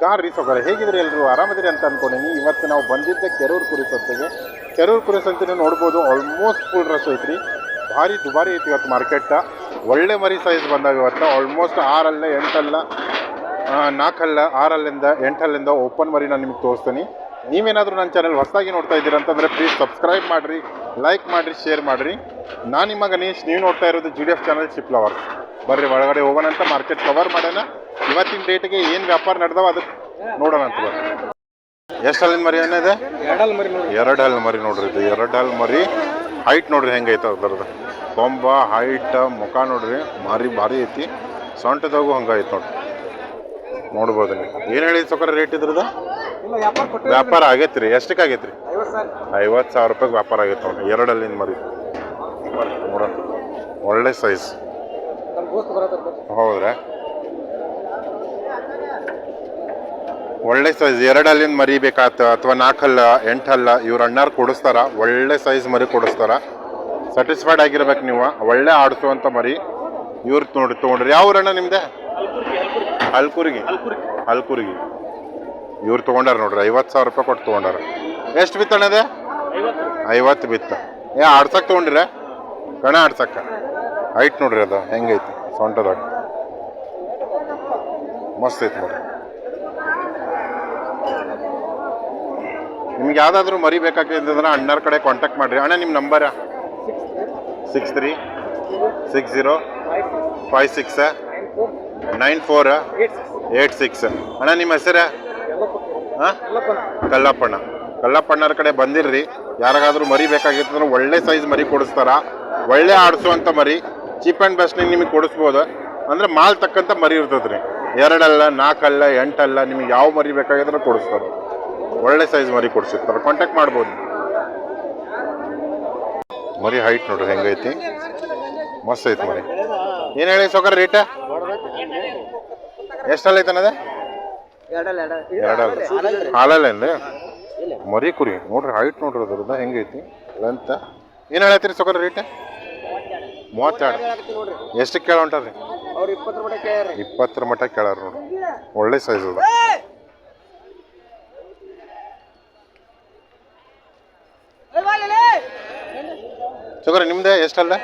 ನಮಸ್ಕಾರ ರೀ ಸೌಕರ್ಯ ಹೇಗಿದ್ರಿ ಎಲ್ಲರೂ ಆರಾಮದಿರಿ ಅಂತ ಅಂದ್ಕೊಂಡಿನಿ ಇವತ್ತು ನಾವು ಬಂದಿದ್ದೆ ಕೆರೂರು ಕುರಿ ಸಂತೆಗೆ ಕೆರೂರು ಕುರಿ ನೋಡ್ಬೋದು ಆಲ್ಮೋಸ್ಟ್ ಫುಲ್ ರಶ್ ಐತ್ರಿ. ಭಾರಿ ದುಬಾರಿ ಐತಿ ಇವತ್ತು ಮಾರ್ಕೆಟ್ ಒಳ್ಳೆ ಮರಿ ಸೈಜ್ ಬಂದಾಗ ಇವತ್ತು. ಆಲ್ಮೋಸ್ಟ್ ಆರಲ್ಲ ಎಂಟಲ್ಲ ನಾಲ್ಕಲ್ಲ ಆರಲ್ಲಿಂದ ಎಂಟಲ್ಲಿಂದ ಓಪನ್ ಮರಿ ನಾನು ನಿಮ್ಗೆ ತೋರಿಸ್ತೀನಿ. ನೀವೇನಾದರೂ ನನ್ನ ಚಾನಲ್ ಹೊಸದಾಗಿ ನೋಡ್ತಾ ಇದ್ದೀರಾ ಅಂತಂದರೆ ಪ್ಲೀಸ್ ಸಬ್ಸ್ಕ್ರೈಬ್ ಮಾಡಿರಿ ಲೈಕ್ ಮಾಡಿರಿ ಶೇರ್ ಮಾಡಿರಿ. ನಾನು ನಿಮ್ಮ ಗಣೇಶ್, ನೀವು ನೋಡ್ತಾ ಇರೋದು ಜಿ ಡಿ ಎಫ್ ಚಾನಲ್ ಶಿಪ್ಲವರ್ ಬರ್ರಿ, ಒಳಗಡೆ ಹೋಗೋಣ ಅಂತ ಮಾರ್ಕೆಟ್ ಕವರ್ ಮಾಡೋಣ. ಇವತ್ತಿನ ಡೇಟ್ಗೆ ಏನು ವ್ಯಾಪಾರ ನಡೆದವ ಅದಕ್ಕೆ ನೋಡೋಣ ಅಂತ ಎಷ್ಟು ಹಲ್ಲಿನ ಮರಿ ಏನಿದೆ ಎರಡು ಹಲ್ ಮರಿ ನೋಡ್ರಿ ಇದು. ಎರಡು ಹಲ್ ಮರಿ ಹೈಟ್ ನೋಡ್ರಿ ಹೆಂಗೈತೆ ಅದ್ರದ್ದು. ಕೊಂಬ ಹೈಟ್ ಮುಖ ನೋಡ್ರಿ. ಮಾರಿ ಭಾರಿ ಐತಿ. ಸೊಂಟದಾಗೂ ಹಂಗೈತೆ ನೋಡ್ರಿ. ನೋಡ್ಬೋದು ಏನು ಹೇಳಿ ಸೊಕರ ರೇಟ್ ಇದ್ರದ್ದು? ವ್ಯಾಪಾರ ಆಗೈತೆ ರೀ. ಎಷ್ಟಕ್ಕೆ ಆಗೈತೆ ರೀ? ಐವತ್ತು ಸಾವಿರ ರೂಪಾಯಿಗೆ ವ್ಯಾಪಾರ ಆಗೈತೆ ನೋಡ್ರಿ. ಎರಡು ಹಲ್ಲಿನ ಮರಿ. ನೋಡ ಒಳ್ಳೆ ಸೈಜ್ ಹೌದ್ರಾ? ಒಳ್ಳೆ ಸೈಜ್ ಎರಡು ಅಲ್ಲಿಂದ ಮರಿ ಬೇಕಾತ ಅಥವಾ ನಾಲ್ಕಲ್ಲ ಎಂಟಲ್ಲ, ಇವ್ರ ಅಣ್ಣಾರು ಕೊಡಿಸ್ತಾರ, ಒಳ್ಳೆ ಸೈಜ್ ಮರಿ ಕೊಡಿಸ್ತಾರ. ಸ್ಯಾಟಿಸ್ಫೈಡ್ ಆಗಿರ್ಬೇಕು ನೀವು, ಒಳ್ಳೆ ಆಡಿಸುವಂಥ ಮರಿ ಇವ್ರು ನೋಡಿ ತೊಗೊಂಡ್ರಿ ಯಾವ ಊರಣ್ಣ ನಿಮ್ದೆ? ಹಲ್ಕುರ್ಗಿ. ಹಲ್ಕುರ್ಗಿ. ಇವ್ರು ತೊಗೊಂಡಾರ ನೋಡ್ರಿ, ಐವತ್ತು ಸಾವಿರ ರೂಪಾಯಿ ಕೊಟ್ಟು ತೊಗೊಂಡಾರ ಎಷ್ಟು ಬಿತ್ತಣ್ಣದೆ ಐವತ್ತು ಬಿತ್ತ. ಏ ಆಡ್ಸಕ್ಕೆ ತೊಗೊಂಡಿರ ಕಣ ಆಡ್ಸಕ್ಕ? ಐಟ್ ನೋಡ್ರಿ ಅದು, ಹೆಂಗೈತಿ? ಸೊಂಟದಾಗ. ಮಸ್ತ್ ಐತಿ ನೋಡ್ರಿ. ನಿಮ್ಗೆ ಯಾವ್ದಾದ್ರೂ ಮರಿ ಅಂದ್ರೆ ಅಣ್ಣರ ಕಡೆ ಕಾಂಟ್ಯಾಕ್ಟ್ ಮಾಡ್ರಿ. ಅಣ್ಣ ನಿಮ್ಮ number six three six zero five six nine four eight six ಅಣ್ಣ, ನಿಮ್ಮ ಹೆಸರ? ಹಾಂ ಕಲ್ಲಪ್ಪಣ್ಣ. ಕಲ್ಲಪ್ಪಣ್ಣರ ಕಡೆ ಬಂದಿರ್ರಿ. ಯಾರಿಗಾದ್ರೂ ಮರಿ ಬೇಕಾಗಿತ್ತಂದ್ರೆ ಒಳ್ಳೆ ಸೈಜ್ ಮರಿ ಕೊಡಿಸ್ತಾರ. ಒಳ್ಳೆ ಆಡಿಸುವಂಥ ಮರಿ. ಚೀಪ್ ಆ್ಯಂಡ್ ಬೆಸ್ಟ್ ನಿಮಗೆ ಕೊಡಿಸ್ಬೋದು. ಅಂದ್ರೆ ಮಾಲ್ ತಕ್ಕಂಥ ಮರಿ ಇರ್ತದೆ ಎರಡಲ್ಲ ನಾಲ್ಕಲ್ಲ ಎಂಟಲ್ಲ ನಿಮಗೆ ಯಾವ ಮರಿ ಬೇಕಾಗಿದ್ರೆ ಕೊಡಿಸ್ತಾರೆ. ಒಳ್ಳೆ ಸೈಜ್ ಮರಿ ಕೊಡ್ಸಿರ್ತಾರೆ ಕಾಂಟ್ಯಾಕ್ಟ್ ಮಾಡ್ಬೋದು. ಮರಿ ಹೈಟ್ ನೋಡ್ರಿ ಹೆಂಗೈತಿ? ಮಸ್ತ್ ಐತಿ ಮರಿ. ಏನು ಹೇಳಿ ಸೊಕರ್ ರೇಟ ಎಷ್ಟಲ್ಲ ಐತನದ ಎರಡಲ್ಲ. ಮರಿ ಕುರಿ. ನೋಡ್ರಿ ಹೈಟ್ ನೋಡ್ರಿ ಅದ್ರದ್ದು ಹೆಂಗೈತಿ? ಲೆಂತ್ ಏನು ಹೇಳತ್ತೀರಿ ಸೊಕರ್ ರೇಟ್ ಮೂವತ್ತೆರಡು. ಎಷ್ಟು ಎಷ್ಟಕ್ಕೆ ಕೇಳ ಹೊಂಟಾರ್ರಿ ಇಪ್ಪತ್ತರ ಮಟ್ಟ ಕೇಳಾರ ನೋಡ್ರಿ. ಒಳ್ಳೆ ಸೈಜ್ ಅದ. ಸೊಕರ ನಿಮ್ದೆ ಎಷ್ಟಲ್ಲ?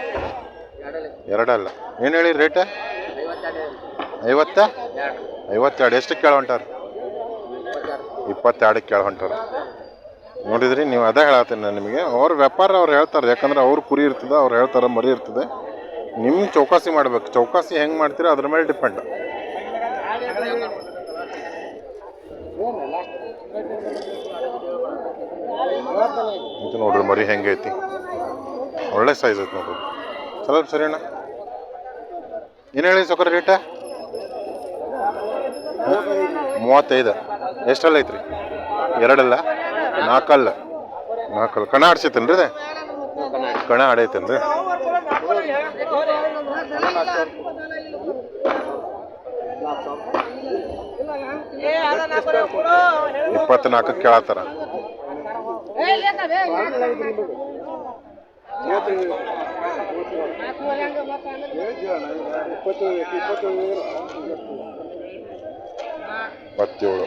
ಎರಡಲ್ಲ. ಏನು ಹೇಳಿ ರೇಟ್ ಐವತ್ತ? ಐವತ್ತೆರಡು. ಎಷ್ಟಕ್ಕೆ ಕೇಳ ಹೊಂಟಾರ ಇಪ್ಪತ್ತೆರಡಕ್ಕೆ ಕೇಳ ಹೊಂಟಾರ ನೋಡಿದ್ರಿ, ನೀವು ಅದೇ ಹೇಳತ್ತೀನಿ ನಾನು ನಿಮಗೆ. ಅವ್ರ ವ್ಯಾಪಾರ ಅವ್ರು ಹೇಳ್ತಾರೆ, ಯಾಕಂದ್ರೆ ಅವ್ರ ಕುರಿ ಇರ್ತದೆ, ಅವ್ರು ಹೇಳ್ತಾರೆ ಮರಿ ಇರ್ತದೆ. ನಿಮ್ಮ ಚೌಕಾಸಿ ಮಾಡ್ಬೇಕು. ಚೌಕಾಸಿ ಹೆಂಗೆ ಮಾಡ್ತೀರೋ ಅದ್ರ ಮೇಲೆ ಡಿಪೆಂಡ್ ನೋಡ್ರಿ, ಮರಿ ಹೆಂಗೈತಿ. ಒಳ್ಳೆ ಸೈಜ್ ಐತೆ ನೋಡ್ರಿ ಚಲೋ ಸರಿ ಅಣ್ಣ. ಏನು ಹೇಳಿ ಸೊಕರ ರೇಟ ಮೂವತ್ತೈದು. ಎಷ್ಟಲ್ಲ ಐತ್ರಿ? ಎರಡಲ್ಲ? ನಾಲ್ಕಲ್ಲ ನಾಲ್ಕಲ್ಲ ಕಣ ಆಡ್ಸೈತೇನ್ರಿ ರೀ ಕಣ ಆಡೈತೇನ್ರಿ. ಇಪ್ಪತ್ನಾಲ್ಕಕ್ಕೆ ಕೇಳತ್ತಾರ. ಇಪ್ಪತ್ತೇಳು.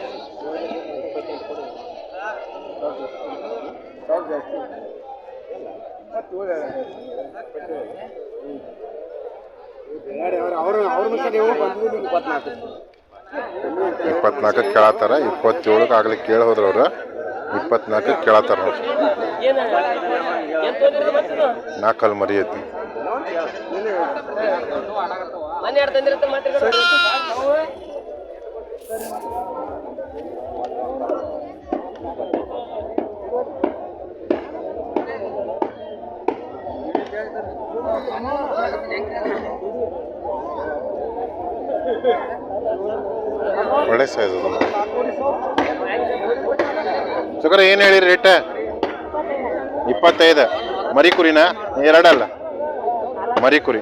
ಇಪ್ಪತ್ನಾಲ್ಕಕ್ಕೆ ಕೇಳತ್ತಾರ? ಇಪ್ಪತ್ತೇಳಕ್ಕೆ ಆಗ್ಲಿಕ್ಕೆ ಕೇಳಿ ಇಪ್ಪತ್ನಾಲ್ಕಕ್ಕೆ ಕೇಳತ್ತಾರ ನೋಡ್ರಿ ನಾಲ್ಕಲ್ಲಿ ಮರಿ ಐತಿ ಒಳ್ಳೆ ಸೈಜ್ ಅದ. ಸುಗರ ಏನು ಹೇಳಿರಿ ರೇಟ್ ಇಪ್ಪತ್ತೈದು. ಮರಿ ಕುರಿನ ಎರಡಲ್ಲ. ಮರಿ ಕುರಿ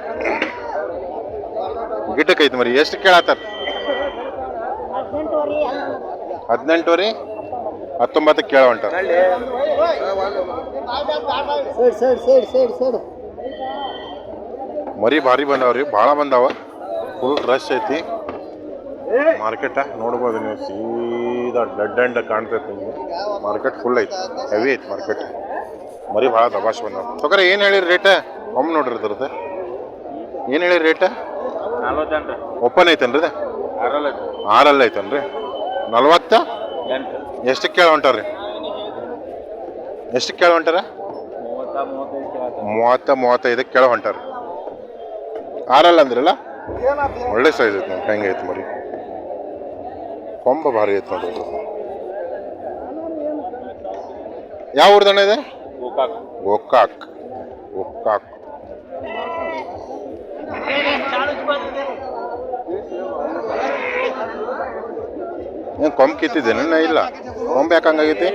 ಗಿಡಕ್ಕೈತಿ ಮರಿ. ಎಷ್ಟು ಕೇಳತ್ತಾರ? ಹದಿನೆಂಟುವರೆ ಹತ್ತೊಂಬತ್ತಕ್ಕೆ ಕೇಳ ಹೊಂಟಾರ ಸೈಡ್ ಸೈಡ್ ಮರಿ ಭಾರಿ ಬಂದಾವ್ರಿ ಭಾಳ ಬಂದಾವ. ಫುಲ್ ರಶ್ ಐತಿ. ಮಾರ್ಕೆಟ ನೋಡ್ಬೋದು ನೀವು. ಸೀದಾ ಡೆಡ್ ಎಂಡ್ ಕಾಣ್ತೈತೆ ನಿಮಗೆ ಮಾರ್ಕೆಟ್ ಫುಲ್ ಐತಿ. ಹೆವಿ ಐತಿ ಮಾರ್ಕೆಟ್ ಮರಿ ಭಾಳ ದಬಾಶ್ ಬಂದ ತೊಗರೆ ಏನು ಹೇಳಿರಿ ರೇಟ ಒಮ್ಮೆ ನೋಡ್ರಿ ಇದ್ರದ್ದು ಏನು ಹೇಳಿರಿ ರೇಟ ಓಪನ್ ಐತೇನ್ರಿ ಆರಲ್ಲ ಐತೇನ್ರಿ? ನಲ್ವತ್ತ? ಎಷ್ಟು ಎಷ್ಟಕ್ಕೆ ಕೇಳ ಹೊಂಟಾರ್ರಿ ಎಷ್ಟಕ್ಕೆ ಕೇಳ ಹೊಂಟಾರ? ಮೂವತ್ತ ಮೂವತ್ತೈದಕ್ಕೆ ಕೇಳ ಹೊಂಟಾರ ಆರಲ್ಲ ಅಂದ್ರಲ್ಲ? ಒಳ್ಳೆ ಸೈಜ್ ಐತೆ ನೋಡಿ ಹೆಂಗೆ ಐತೆ ಮರಿ. ಕೊಂಬ ಭಾರಿ ಐತೆ ನೋಡ್ರಿ ಯಾವ ಊರ್ದಣ್ಣ ಇದೆ? ಗೋಕಾಕ್. ಗೋಕಾಕ್. ಏನು ಕಿತ್ತಿದ್ದೇನೆ ಕಿತ್ತಿದ್ದೇನ ಇಲ್ಲ. ಕೊಂಬ್ ಯಾಕೆ ಹಂಗಾಗೈತಿ?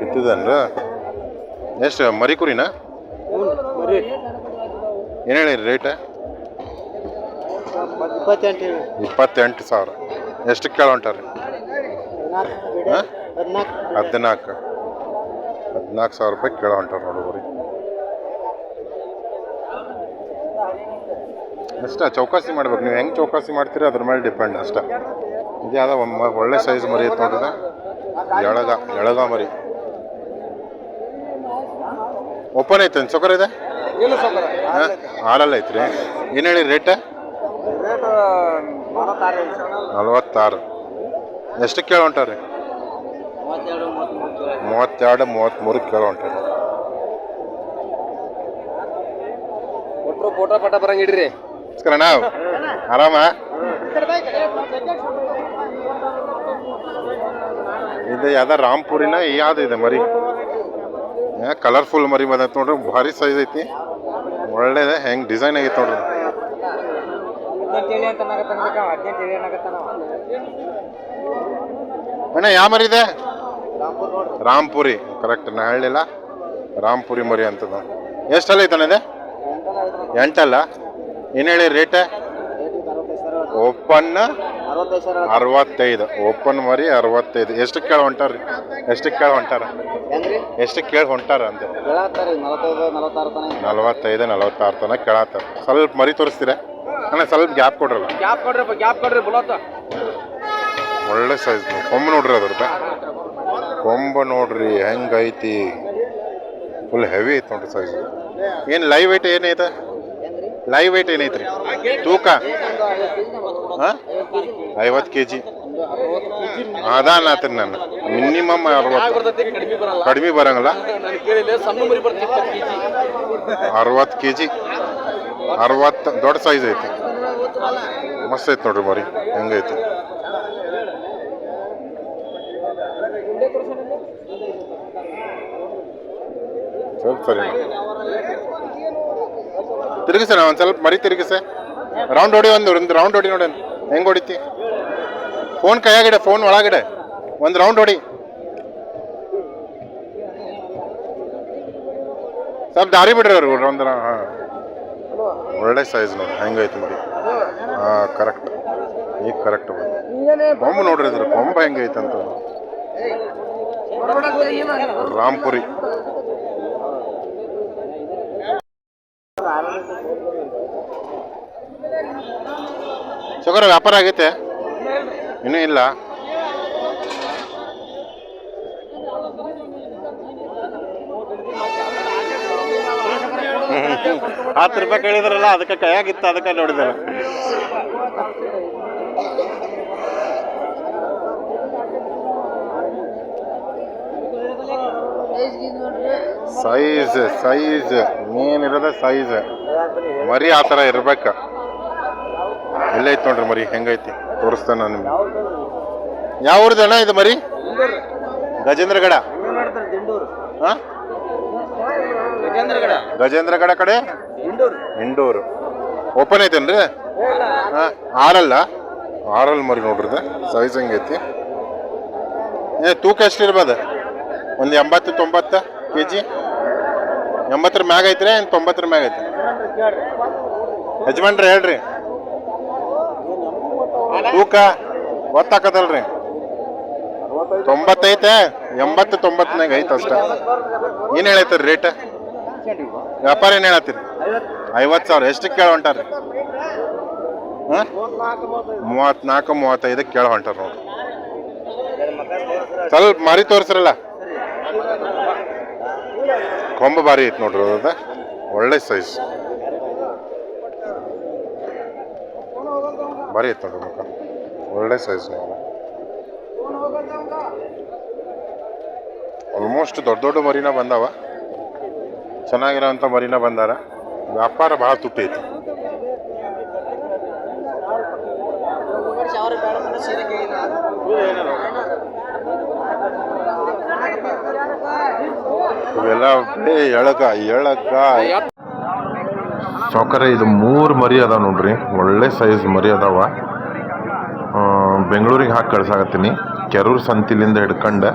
ಕಿತ್ತಿದನ್ರ ಎಷ್ಟು, ಮರಿ ಕುರಿನಾ? ಏನು ಹೇಳಿರಿ ರೇಟ್ ಇಪ್ಪತ್ತೆಂಟು ಸಾವಿರ. ಎಷ್ಟು ಕೇಳೋಂಟಾರೆ ಹದಿನಾಲ್ಕು. ಹದಿನಾಲ್ಕು ಸಾವಿರ ರೂಪಾಯಿ ಕೇಳ ಹೊಂಟಾರ ನೋಡುವರಿ ಅಷ್ಟ ಚೌಕಾಸಿ ಮಾಡ್ಬೇಕು. ನೀವು ಹೆಂಗೆ ಚೌಕಾಸಿ ಮಾಡ್ತೀರಿ ಅದ್ರ ಮೇಲೆ ಡಿಪೆಂಡ್ ಅಷ್ಟ. ಇದೇ ಯಾವ್ದೋ ಒಂದು ಒಳ್ಳೆ ಸೈಜ್ ಮರಿ ಐತೆ ನೋಡ್ರಿ ಎಳಗ ಎಳಗ ಮರಿ. ಓಪನ್ ಐತೆ ಸೊಕರ್ ಇದೆ? ಹಾಲಲ್ಲ ಐತ್ರಿ. ಏನು ಹೇಳಿ ರೇಟ್ ನಲ್ವತ್ತಾರು. ಎಷ್ಟು ಕೇಳ ಹೊಂಟಾರಿ ಮೂವತ್ತೆರಡು ಮೂವತ್ತ್ಮೂರು ಕೇಳ ಹೊಂಟಾರಿ ಫೋಟೋ ಪಟ ಬರಂಗಿಡ್ರಿ ನಮಸ್ಕಾರ ನಾವು? ಆರಾಮ? ಇದು ಯಾವ್ದ ರಾಮ್ಪುರಿನ ಯಾವ್ದು ಇದೆ ಮರಿ? ಕಲರ್ಫುಲ್ ಮರಿ ಬಂದೈತೆ ನೋಡ್ರಿ ಭಾರಿ ಸೈಜ್ ಐತಿ. ಒಳ್ಳೇದೆ ಹೆಂಗ್ ಡಿಸೈನ್ ಆಗೈತೆ ನೋಡ್ರಿ. ಹದಿನೆಂಟು ಹೇಳಿ ಅಂತ ಅನ್ನಕತ್ತಾನ ಹದಿನೆಂಟು ಹೇಳಿ ಅನ್ನಕತ್ತಾನ ಅಣ್ಣ ಯಾವ ಮರಿ ಇದೆ? ರಾಮ್ಪುರಿ ಕರೆಕ್ಟ್ ನಾ ಹೇಳಿಲ್ಲ ರಾಮ್ಪುರಿ ಮರಿ ಅಂತ ಎಷ್ಟಲ್ಲ ಐತಣ್ಣ ಇದೆ ಎಂಟಲ್ಲ. ಏನು ಹೇಳಿ ರೇಟ್ ಓಪನ್ ಅರವತ್ತೈದು. ಓಪನ್ ಮರಿ ಅರವತ್ತೈದು. ಎಷ್ಟು ಕೇಳಿ ಹೊಂಟಾರ್ರಿ ಎಷ್ಟು ಕೇಳಿ ಹೊಂಟಾರ? ಎಷ್ಟಕ್ಕೆ ಎಷ್ಟು ಕೇಳಿ ಹೊಂಟಾರ ಅಂತ ನಲವತ್ತೈದು ನಲವತ್ತಾರು ತನಕ ಕೇಳತ್ತಾರ. ಸ್ವಲ್ಪ ಮರಿ ತೋರಿಸ್ತೀರಾ? ಅಣ್ಣ ಸ್ವಲ್ಪ ಗ್ಯಾಪ್ ಕೊಡ್ರಲ್ಲ? ಗ್ಯಾಪ್ ಕೊಡ್ರಿ ಗ್ಯಾಪ್ ಕೊಡ್ರಿ ಬುಲತ್ತ ಒಳ್ಳೆ ಸೈಜ್ ಕೊಂಬ ನೋಡ್ರಿ ಅದ್ರದ್ದು ಕೊಂಬ ನೋಡ್ರಿ ಹೆಂಗೈತಿ? ಫುಲ್ ಹೆವಿ ಐತಿ ನೋಡ್ರಿ ಸೈಜ್ ಏನು ಲೈವ್ ವೇಟ್ ಏನೈತೆ ಲೈವ್ ವೇಟ್ ಏನೈತ್ರಿ ತೂಕ? ಹಾಂ? ಐವತ್ತು ಕೆ ಜಿ ಅದಾನತ್ರಿ ನಾನು ಮಿನಿಮಮ್ ಅರವತ್ತು. ಕಡಿಮೆ ಬರಂಗಿಲ್ಲ. ಅರವತ್ತು ಕೆ ಜಿ ಅರವತ್ತು ದೊಡ್ಡ ಸೈಜ್ ಐತಿ. ಮಸ್ತ್ ಐತಿ ನೋಡ್ರಿ ಮರಿ ಹೆಂಗೈತಿ ಸ್ವಲ್ಪ ಸರಿ ತಿರುಗಿಸ ಒಂದು ಸ್ವಲ್ಪ ಮರಿ ತಿರುಗಿಸ. ರೌಂಡ್ ಹೊಡಿ ಒಂದು ಒಂದು ರೌಂಡ್ ಹೊಡಿ ನೋಡಿ ಹೆಂಗೆ ಹೊಡಿತಿ? ಫೋನ್ ಕೈಯಾಗಿಡೆ ಫೋನ್ ಒಳಗಡೆ ಒಂದು ರೌಂಡ್ ಹೊಡಿ. ಸ್ವಲ್ಪ ದಾರಿ ಬಿಡ್ರಿ ಅವ್ರಿಗೆ ಒಂದು ಹಾಂ. ಒಳ್ಳೆ ಸೈಜ್ ನೋಡಿ, ಹೆಂಗೈತೆ ನೋಡಿ. ಹಾಂ ಕರೆಕ್ಟ್ ಈಗ ಕರೆಕ್ಟ್ ಕೊಂಬ ನೋಡ್ರಿ ಇದ್ರ ಕೊಂಬ ಹೆಂಗೈತೆ ಅಂತ ರಾಮ್ಪುರಿ. ಸುಗರ ವ್ಯಾಪಾರ ಆಗೈತೆ? ಇನ್ನೂ ಇಲ್ಲ. ಹತ್ತು ರೂಪಾಯಿ ಕೇಳಿದ್ರಲ್ಲ ಅದಕ್ಕೆ ಕೈಯಾಗಿತ್ತು ಅದಕ್ಕೆ ನೋಡಿದೆ ಸೈಜ್ ಸೈಜ್ ಏನಿರೋದ ಸೈಜ್ ಮರಿ ಆ ಥರ ಇರ್ಬೇಕ. ಎಲ್ಲೈತೆ ನೋಡ್ರಿ ಮರಿ ಹೆಂಗೈತಿ? ತೋರಿಸ್ತಾನೆ ನಾನು ನಿಮ್ಗೆ. ಯಾವ ಊರ್ದಣ್ಣ ಅಣ್ಣ ಇದು ಮರಿ? ಗಜೇಂದ್ರಗಡ. ಹಾಂ? ಗಜೇಂದ್ರಗಡ ಗಜೇಂದ್ರಗಡ ಕಡೆ? ಇಂಡೋರು ಓಪನ್ ಐತೇನ್ರಿ ಹಾ, ಆರಲ್ಲ? ಆರಲ್ ಮರಿ ನೋಡ್ರಿ ಸೈಜ್ ಹಂಗೈತಿ ಏ, ತೂಕ ಎಷ್ಟು ಇರ್ಬೋದು ಒಂದು ಎಂಬತ್ತು, ತೊಂಬತ್ತು ಕೆ ಜಿ ಎಂಬತ್ತರ ಮ್ಯಾಗ ಐತ್ರಿ, ಏನು ತೊಂಬತ್ತರ ಮ್ಯಾಗ ಐತೆ ಯಜಮಾನ್ರಿ, ಹೇಳ್ರಿ. ತೂಕ ಗೊತ್ತಾಕತ್ತಲ್ರಿ. ತೊಂಬತ್ತೈತೆ, ಎಂಬತ್ತು, ತೊಂಬತ್ತನಾಗ ಐತೆ ಅಷ್ಟೇ. ಏನು ಹೇಳೈತ್ರಿ ರೇಟ್ ವ್ಯಾಪಾರ ಏನು ಹೇಳತ್ತೀರಿ? ಐವತ್ತು ಸಾವಿರ. ಎಷ್ಟಕ್ಕೆ ಕೇಳ ಹೊಂಟಾರ್ರಿ? ಹಾಂ? ಮೂವತ್ನಾಲ್ಕು ಮೂವತ್ತೈದಕ್ಕೆ ಕೇಳ ಹೊಂಟಾರ ನೋಡ್ರಿ. ಸ್ವಲ್ಪ ಮಾರಿ ತೋರಿಸ್ರಲ್ಲ. ಕೊಂಬ ಭಾರಿ ಐತೆ ನೋಡ್ರಿ ಅದ. ಒಳ್ಳೆ ಸೈಜ್ ಬಾರಿ ಐತೆ ನೋಡ್ರಿ ಮಕ್ಕ ಒಳ್ಳೆ ಸೈಜ್ ಆಲ್ಮೋಸ್ಟ್ ದೊಡ್ಡ ದೊಡ್ಡ ಮರಿನ ಬಂದಾವ. ಚೆನ್ನಾಗಿರೋಂಥ ಮರಿನ ಬಂದಾರ. ವ್ಯಾಪಾರ ಭಾಳ ತುಟ್ಟಿ ಐತಿ. ಇವೆಲ್ಲ ಎಳಕ ಎಳಕ. ಸೌಕರ್ಯ, ಇದು ಮೂರು ಮರಿ ಅದಾವ ನೋಡ್ರಿ. ಒಳ್ಳೆ ಸೈಜ್ ಮರಿ ಅದಾವ. ಬೆಂಗಳೂರಿಗೆ ಹಾಕಿ ಕಳ್ಸಾಕತ್ತೀನಿ. ಕೆರೂರು ಸಂತಿಲಿಂದ ಹಿಡ್ಕೊಂಡು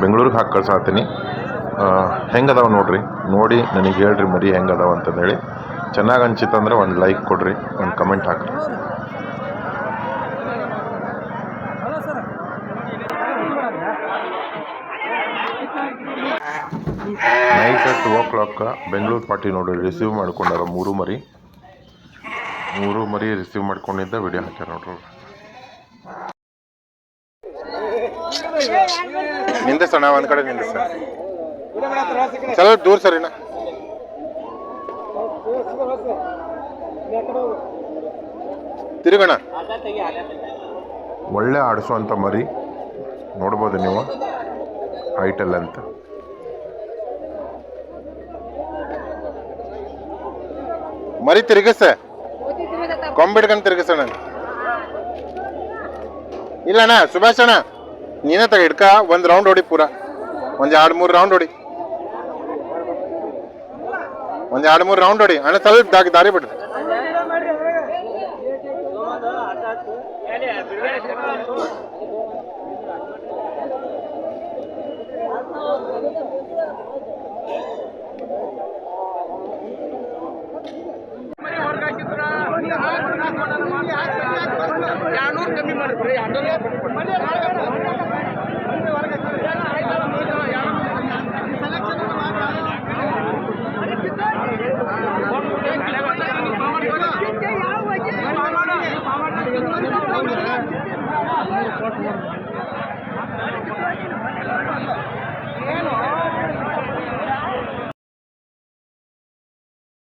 ಬೆಂಗಳೂರಿಗೆ ಹಾಕಿ ಕಳ್ಸಾಕತ್ತೀನಿ. ಹೆಂಗದಾವ ನೋಡ್ರಿ? ನೋಡಿ, ನನಗೆ ಹೇಳ್ರಿ ಮರಿ ಹೆಂಗದಾವ ಅಂತಂದೇಳಿ. ಚೆನ್ನಾಗಿ ಅನ್ಸಿತ್ತಂದ್ರೆ ಒಂದು ಲೈಕ್ ಕೊಡ್ರಿ, ಒಂದು ಕಮೆಂಟ್ ಹಾಕ್ರಿ. Night two o'clock Bengaluru party ನೋಡಿ ರಿಸೀವ್ ಮಾಡ್ಕೊಂಡಾರ ಮೂರು ಮರಿ. ಮೂರು ಮರಿ ರಿಸೀವ್ ಮಾಡ್ಕೊಂಡಿದ್ದ ವಿಡಿಯೋ ಹಾಕ್ಯಾರ ನೋಡ್ರಿ. ಸಣ್ಣ ಒಂದ್ ಕಡೆ ನಿಂದಿಸ ಸ್ವಲ್ಪ ದೂರ ಸರಿನಾ ತಿರುಗಣ ಒಳ್ಳೆ ಆಡಿಸುವಂಥ ಮರಿ. ನೋಡ್ಬೋದು ನೀವು. ಐಟಲ್ ಅಂತ. ಮರಿ ತಿರುಗಿಸ. ಕೊಂಬಿಡ್ಕೊಂಡು ತಿರುಗಿಸೋಣ ಇಲ್ಲಣ್ಣ ಸುಭಾಷ್ ಅಣ್ಣ ನೀನೇ ತಗ ಹಿಡ್ಕ. ಒಂದು ರೌಂಡ್ ಹೊಡಿ ಪೂರ. ಒಂದು ಎರಡು ಮೂರು ರೌಂಡ್ ಹೊಡಿ ಒಂದು ಎರಡು ಮೂರು ರೌಂಡ್ ಹೊಡಿ. ಅಣ್ಣ ಸ್ವಲ್ಪ ದಾರಿ ಬಿಡ್ರಿ. ಎರಡ್ನೂರು ಕಮ್ಮಿ ಮಾಡಿದ್ರಿ?